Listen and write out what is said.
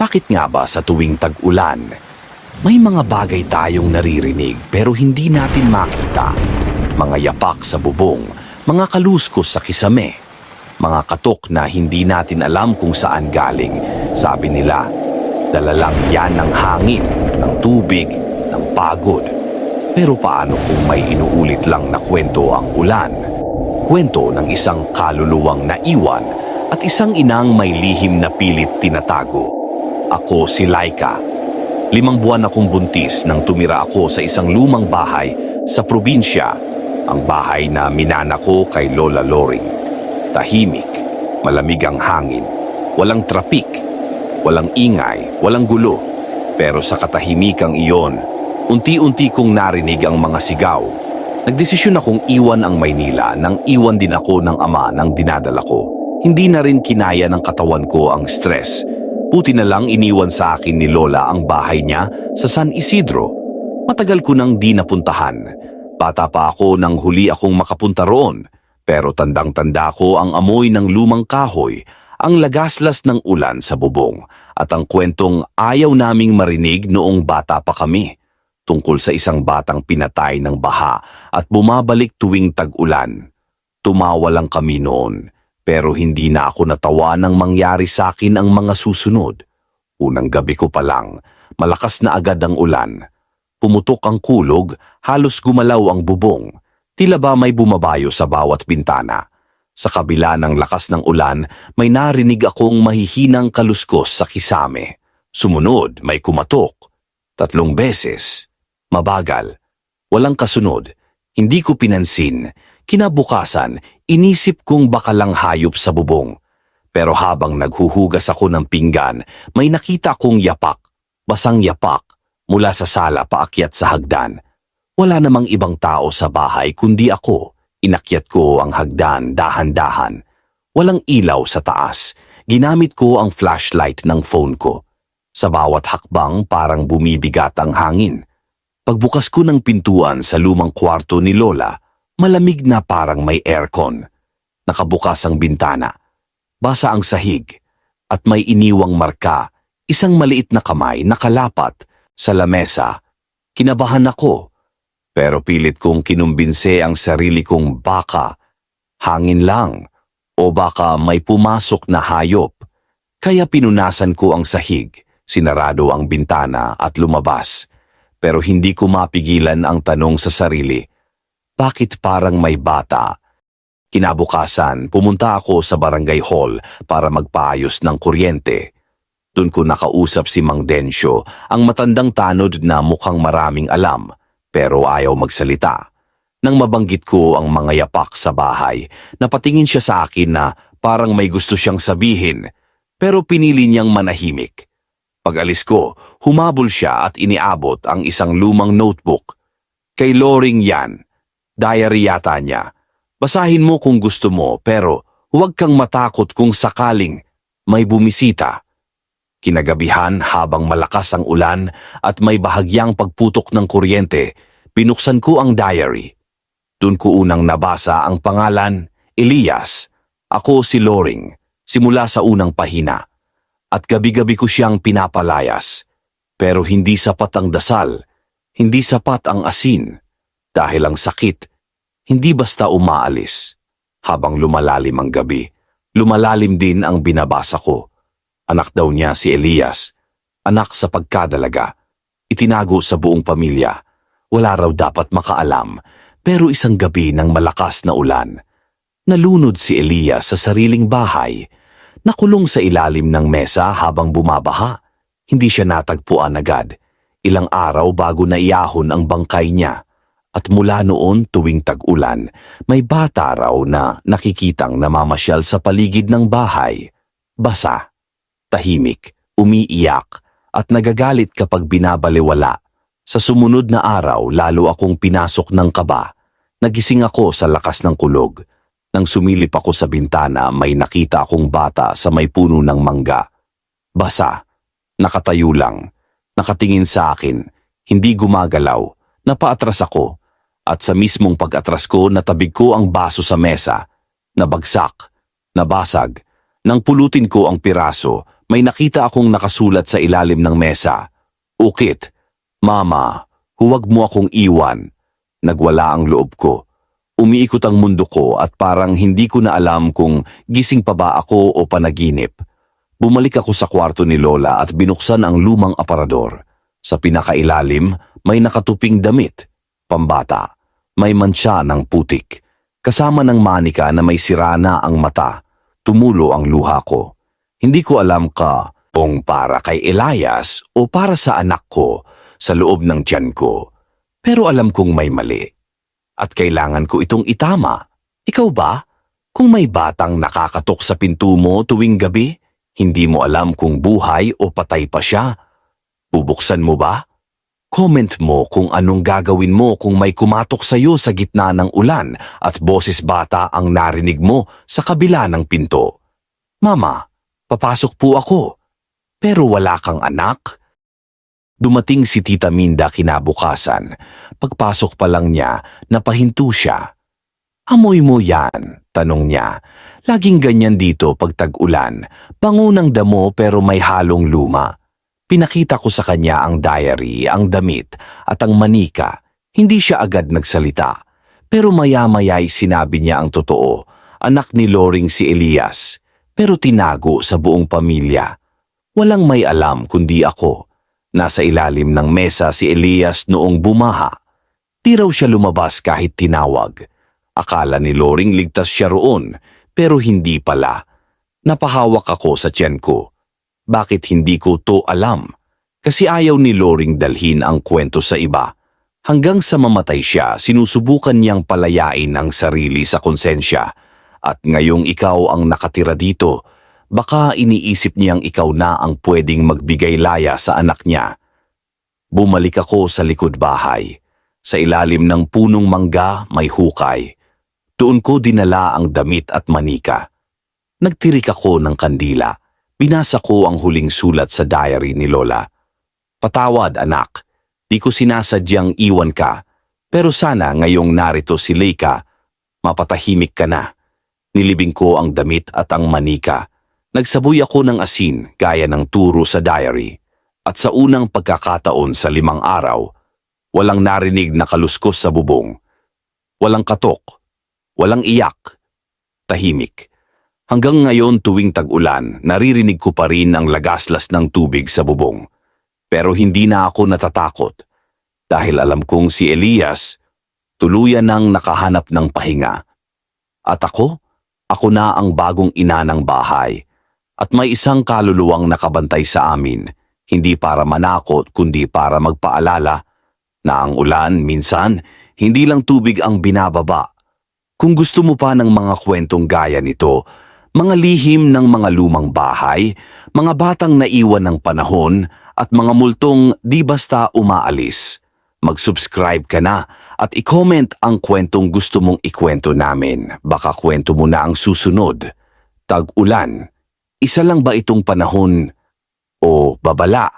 Bakit nga ba sa tuwing tag-ulan, may mga bagay tayong naririnig pero hindi natin makita? Mga yapak sa bubong, mga kaluskos sa kisame, mga katok na hindi natin alam kung saan galing. Sabi nila, dala yan ng hangin, ng tubig, ng pagod. Pero paano kung may inuulit lang na kwento ang ulan? Kwento ng isang kaluluwang naiwan at isang inang may lihim na pilit tinatago. Ako si Laika. Limang buwan akong buntis nang tumira ako sa isang lumang bahay sa probinsya, ang bahay na minana ko kay Lola Loring. Tahimik, malamig ang hangin, walang trapik, walang ingay, walang gulo. Pero sa katahimikang iyon, unti-unti kong narinig ang mga sigaw. Nagdesisyon akong iwan ang Maynila nang iwan din ako ng ama ng dinadala ko. Hindi na rin kinaya ng katawan ko ang stress. Buti na lang iniwan sa akin ni Lola ang bahay niya sa San Isidro. Matagal ko nang di napuntahan. Bata pa ako nang huli akong makapunta roon. Pero tandang-tanda ko ang amoy ng lumang kahoy, ang lagaslas ng ulan sa bubong, at ang kwentong ayaw naming marinig noong bata pa kami. Tungkol sa isang batang pinatay ng baha at bumabalik tuwing tag-ulan. Tumawa lang kami noon pero hindi na ako natawa nang mangyari sa akin ang mga susunod. Unang gabi ko pa lang, malakas na agad ang ulan. Pumutok ang kulog, halos gumalaw ang bubong. Tila ba may bumabayo sa bawat bintana. Sa kabila ng lakas ng ulan, may narinig akong mahihinang kaluskos sa kisame. Sumunod, may kumatok. Tatlong beses. Mabagal. Walang kasunod. Hindi ko pinansin. Kinabukasan, inisip kong baka lang hayop sa bubong. Pero habang naghuhugas ako ng pinggan, may nakita kong yapak, basang yapak, mula sa sala paakyat sa hagdan. Wala namang ibang tao sa bahay kundi ako. Inakyat ko ang hagdan dahan-dahan. Walang ilaw sa taas. Ginamit ko ang flashlight ng phone ko. Sa bawat hakbang parang bumibigat ang hangin. Pagbukas ko ng pintuan sa lumang kwarto ni Lola, malamig na parang may aircon. Nakabukas ang bintana. Basa ang sahig at may iniwang marka, isang maliit na kamay nakalapat sa lamesa. Kinabahan ako, pero pilit kong kinumbinse ang sarili kong baka, hangin lang, o baka may pumasok na hayop. Kaya pinunasan ko ang sahig, sinarado ang bintana at lumabas. Pero hindi ko mapigilan ang tanong sa sarili, bakit parang may bata? Kinabukasan, pumunta ako sa barangay hall para magpaayos ng kuryente. Doon ko nakausap si Mang Densyo, ang matandang tanod na mukhang maraming alam, pero ayaw magsalita. Nang mabanggit ko ang mga yapak sa bahay, napatingin siya sa akin na parang may gusto siyang sabihin, pero pinili niyang manahimik. Pag-alis ko, humabol siya at iniabot ang isang lumang notebook. Kay Loring yan, diary yata niya. Basahin mo kung gusto mo pero huwag kang matakot kung sakaling may bumisita. Kinagabihan habang malakas ang ulan at may bahagyang pagputok ng kuryente, binuksan ko ang diary. Doon ko unang nabasa ang pangalan, Elias. Ako si Loring, simula sa unang pahina. At gabi-gabi ko siyang pinapalayas. Pero hindi sapat ang dasal, hindi sapat ang asin, dahil ang sakit hindi basta umaalis. Habang lumalalim ang gabi, lumalalim din ang binabasa ko. Anak daw niya si Elias. Anak sa pagkadalaga. Itinago sa buong pamilya. Wala raw dapat makaalam, pero isang gabi ng malakas na ulan. Nalunod si Elias sa sariling bahay. Nakulong sa ilalim ng mesa habang bumabaha. Hindi siya natagpuan agad. Ilang araw bago naiyahon ang bangkay niya. At mula noon tuwing tag-ulan, may bata raw na nakikitang namamasyal sa paligid ng bahay. Basa, tahimik, umiiyak, at nagagalit kapag binabaliwala. Sa sumunod na araw, lalo akong pinasok ng kaba. Nagising ako sa lakas ng kulog. Nang sumilip ako sa bintana, may nakita akong bata sa may puno ng mangga. Basa, nakatayo lang, nakatingin sa akin, hindi gumagalaw, napaatras ako at sa mismong pag-atras ko natabig ko ang baso sa mesa. Nabagsak, nabasag, nang pulutin ko ang piraso, may nakita akong nakasulat sa ilalim ng mesa. Ukit, Mama, huwag mo akong iwan. Nagwala ang loob ko. Umiikot ang mundo ko at parang hindi ko na alam kung gising pa ba ako o panaginip. Bumalik ako sa kwarto ni Lola at binuksan ang lumang aparador. Sa pinakailalim, may nakatuping damit. Pambata. May mantsa ng putik. Kasama ng manika na may sirana ang mata. Tumulo ang luha ko. Hindi ko alam ka kung para kay Elias o para sa anak ko sa loob ng tiyan ko. Pero alam kong may mali. At kailangan ko itong itama. Ikaw ba? Kung may batang nakakatok sa pinto mo tuwing gabi, hindi mo alam kung buhay o patay pa siya. Bubuksan mo ba? Comment mo kung anong gagawin mo kung may kumatok sa iyo sa gitna ng ulan at boses bata ang narinig mo sa kabila ng pinto. Mama, papasok po ako. Pero wala kang anak? Dumating si Tita Minda kinabukasan. Pagpasok pa lang niya, napahinto siya. Amoy mo yan, tanong niya. Laging ganyan dito pag tag-ulan. Pangunang damo pero may halong luma. Pinakita ko sa kanya ang diary, ang damit, at ang manika. Hindi siya agad nagsalita. Pero maya-maya'y sinabi niya ang totoo. Anak ni Loring si Elias. Pero tinago sa buong pamilya. Walang may alam kundi ako. Nasa ilalim ng mesa si Elias noong bumaha. Di raw siya lumabas kahit tinawag. Akala ni Loring ligtas siya roon, pero hindi pala. Napahawak ako sa tiyan ko. Bakit hindi ko to alam? Kasi ayaw ni Loring dalhin ang kwento sa iba. Hanggang sa mamatay siya, sinusubukan niyang palayain ang sarili sa konsensya. At ngayong ikaw ang nakatira dito, baka iniisip niyang ikaw na ang pwedeng magbigay laya sa anak niya. Bumalik ako sa likod bahay. Sa ilalim ng punong mangga may hukay. Doon ko dinala ang damit at manika. Nagtirik ako ng kandila. Binasa ko ang huling sulat sa diary ni Lola. Patawad anak, di ko sinasadyang iwan ka. Pero sana ngayong narito si Leika, mapatahimik ka na. Nilibing ko ang damit at ang manika. Nagsaboy ako ng asin gaya ng turo sa diary. At sa unang pagkakataon sa limang araw, walang narinig na kaluskos sa bubong. Walang katok. Walang iyak. Tahimik. Hanggang ngayon tuwing tag-ulan, naririnig ko pa rin ang lagaslas ng tubig sa bubong. Pero hindi na ako natatakot. Dahil alam kong si Elias, tuluyan nang nakahanap ng pahinga. At ako? Ako na ang bagong ina ng bahay. At may isang kaluluwang nakabantay sa amin, hindi para manakot kundi para magpaalala na ang ulan minsan hindi lang tubig ang binababa. Kung gusto mo pa ng mga kwentong gaya nito, mga lihim ng mga lumang bahay, mga batang naiwan ng panahon at mga multong di basta umaalis. Mag-subscribe ka na at i-comment ang kwentong gusto mong ikwento namin. Baka kwento mo na ang susunod. Tag-ulan. Isa lang ba itong panahon o babala?